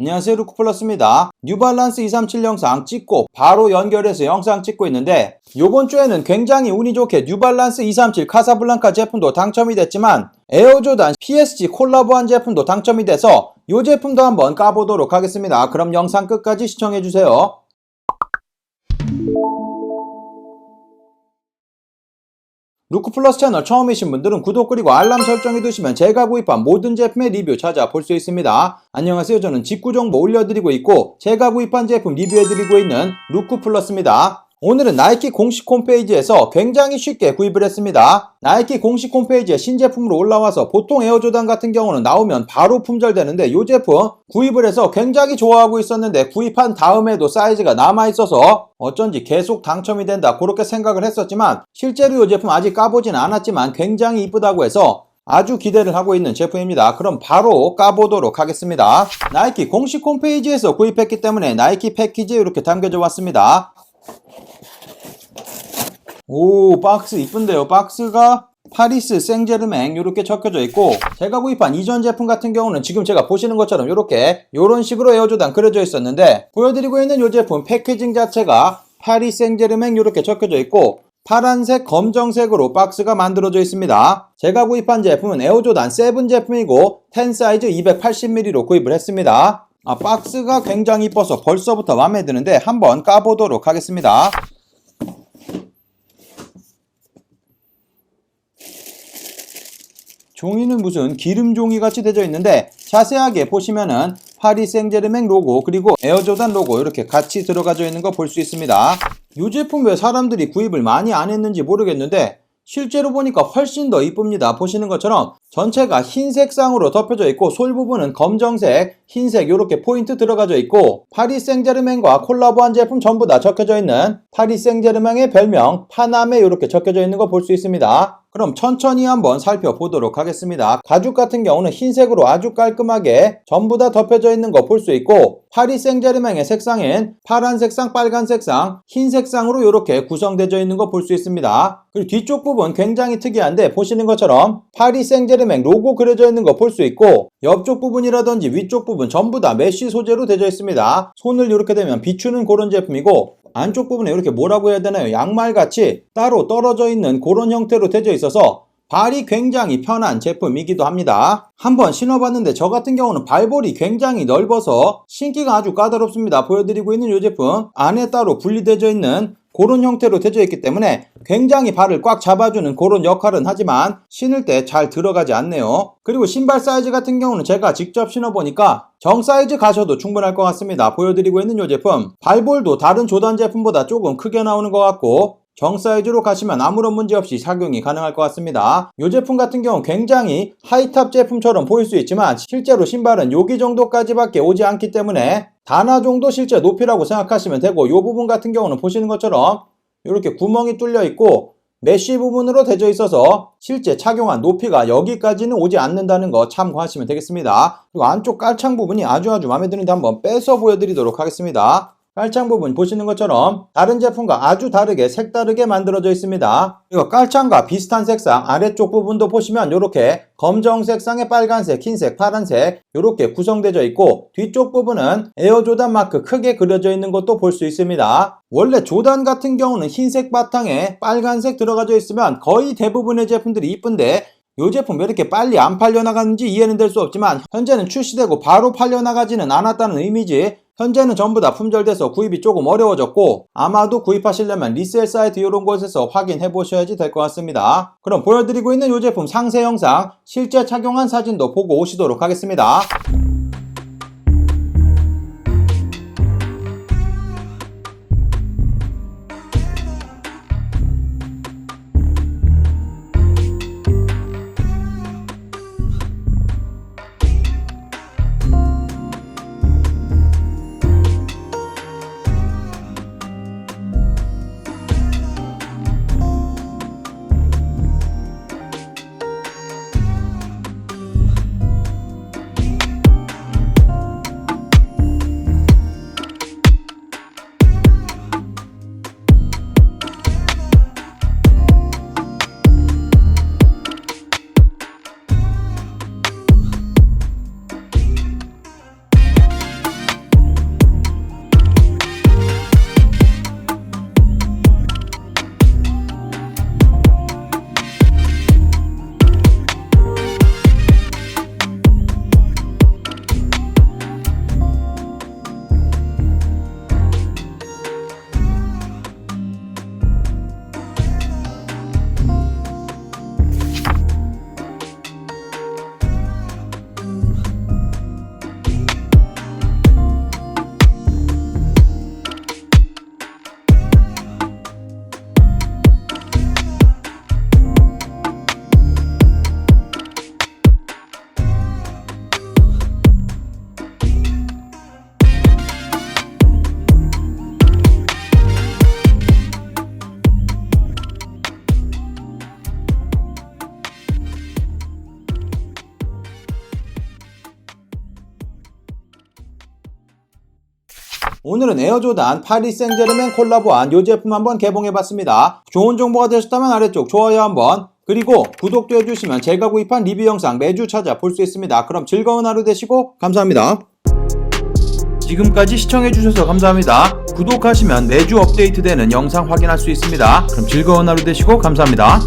안녕하세요 루크플러스입니다. 뉴발란스 237 영상 찍고 바로 연결해서 영상 찍고 있는데 요번 주에는 굉장히 운이 좋게 뉴발란스 237 카사블랑카 제품도 당첨이 됐지만 에어조단 PSG 콜라보한 제품도 당첨이 돼서 이 제품도 한번 까보도록 하겠습니다. 그럼 영상 끝까지 시청해주세요. 루크 플러스 채널 처음이신 분들은 구독 그리고 알람 설정해 두시면 제가 구입한 모든 제품의 리뷰 찾아볼 수 있습니다. 안녕하세요. 저는 직구 정보 올려드리고 있고 제가 구입한 제품 리뷰해드리고 있는 루크 플러스입니다. 오늘은 나이키 공식 홈페이지에서 굉장히 쉽게 구입을 했습니다. 나이키 공식 홈페이지에 신제품으로 올라와서 보통 에어조단 같은 경우는 나오면 바로 품절되는데 이 제품 구입을 해서 굉장히 좋아하고 있었는데 구입한 다음에도 사이즈가 남아있어서 어쩐지 계속 당첨이 된다 그렇게 생각을 했었지만 실제로 이 제품 아직 까보진 않았지만 굉장히 이쁘다고 해서 아주 기대를 하고 있는 제품입니다. 그럼 바로 까보도록 하겠습니다. 나이키 공식 홈페이지에서 구입했기 때문에 나이키 패키지에 이렇게 담겨져 왔습니다. 오 박스 이쁜데요. 박스가 파리스 생제르맹 이렇게 적혀져 있고 제가 구입한 이전 제품 같은 경우는 지금 제가 보시는 것처럼 이렇게 이런 식으로 에어조단 그려져 있었는데 보여드리고 있는 이 제품 패키징 자체가 파리스 생제르맹 이렇게 적혀져 있고 파란색 검정색으로 박스가 만들어져 있습니다. 제가 구입한 제품은 에어조단 7 제품이고 10 사이즈 280ml로 구입을 했습니다. 아 박스가 굉장히 이뻐서 벌써부터 마음에 드는데 한번 까보도록 하겠습니다 종이는 무슨 기름 종이 같이 되어 있는데 자세하게 보시면은 파리 생제르맹 로고 그리고 에어조단 로고 이렇게 같이 들어가져 있는 거 볼 수 있습니다. 이 제품 왜 사람들이 구입을 많이 안 했는지 모르겠는데 실제로 보니까 훨씬 더 이쁩니다. 보시는 것처럼 전체가 흰색 쌍으로 덮여져 있고 솔 부분은 검정색, 흰색 이렇게 포인트 들어가져 있고 파리 생제르맹과 콜라보한 제품 전부 다 적혀져 있는 파리 생제르맹의 별명 파남에 이렇게 적혀져 있는 거 볼 수 있습니다. 그럼 천천히 한번 살펴보도록 하겠습니다. 가죽 같은 경우는 흰색으로 아주 깔끔하게 전부 다 덮여져 있는 거 볼 수 있고 파리 생제르맹의 색상인 파란 색상, 빨간 색상, 흰 색상으로 이렇게 구성되어 있는 거 볼 수 있습니다. 그리고 뒤쪽 부분 굉장히 특이한데 보시는 것처럼 파리 생제르맹 로고 그려져 있는 거 볼 수 있고 옆쪽 부분이라든지 위쪽 부분 전부 다 메쉬 소재로 되어 있습니다. 손을 이렇게 되면 비추는 그런 제품이고 안쪽 부분에 이렇게 뭐라고 해야 되나요? 양말같이 따로 떨어져 있는 그런 형태로 되어 있어서 발이 굉장히 편한 제품이기도 합니다. 한번 신어봤는데 저 같은 경우는 발볼이 굉장히 넓어서 신기가 아주 까다롭습니다. 보여드리고 있는 이 제품 안에 따로 분리되어 있는 그런 형태로 되어 있기 때문에 굉장히 발을 꽉 잡아주는 그런 역할은 하지만 신을 때 잘 들어가지 않네요. 그리고 신발 사이즈 같은 경우는 제가 직접 신어보니까 정 사이즈 가셔도 충분할 것 같습니다. 보여드리고 있는 이 제품 발볼도 다른 조단 제품보다 조금 크게 나오는 것 같고 정 사이즈로 가시면 아무런 문제 없이 착용이 가능할 것 같습니다. 이 제품 같은 경우 굉장히 하이탑 제품처럼 보일 수 있지만 실제로 신발은 여기 정도까지밖에 오지 않기 때문에 단화 정도 실제 높이라고 생각하시면 되고 이 부분 같은 경우는 보시는 것처럼 이렇게 구멍이 뚫려 있고 메쉬 부분으로 되어 있어서 실제 착용한 높이가 여기까지는 오지 않는다는 거 참고하시면 되겠습니다. 그리고 안쪽 깔창 부분이 아주 아주 마음에 드는데 한번 빼서 보여드리도록 하겠습니다. 깔창 부분 보시는 것처럼 다른 제품과 아주 다르게 색다르게 만들어져 있습니다. 그리고 깔창과 비슷한 색상 아래쪽 부분도 보시면 이렇게 검정색상에 빨간색, 흰색, 파란색 이렇게 구성되어 있고 뒤쪽 부분은 에어 조단 마크 크게 그려져 있는 것도 볼 수 있습니다. 원래 조단 같은 경우는 흰색 바탕에 빨간색 들어가져 있으면 거의 대부분의 제품들이 이쁜데 이 제품 왜 이렇게 빨리 안 팔려나가는지 이해는 될 수 없지만 현재는 출시되고 바로 팔려나가지는 않았다는 의미지 현재는 전부 다 품절돼서 구입이 조금 어려워졌고 아마도 구입하시려면 리셀 사이트 이런 곳에서 확인해 보셔야지 될 것 같습니다. 그럼 보여드리고 있는 이 제품 상세 영상 실제 착용한 사진도 보고 오시도록 하겠습니다. 오늘은 에어조단 파리 생제르맹 콜라보한 요 제품 한번 개봉해봤습니다. 좋은 정보가 되셨다면 아래쪽 좋아요 한번 그리고 구독도 해주시면 제가 구입한 리뷰 영상 매주 찾아볼 수 있습니다. 그럼 즐거운 하루 되시고 감사합니다. 지금까지 시청해주셔서 감사합니다. 구독하시면 매주 업데이트되는 영상 확인할 수 있습니다. 그럼 즐거운 하루 되시고 감사합니다.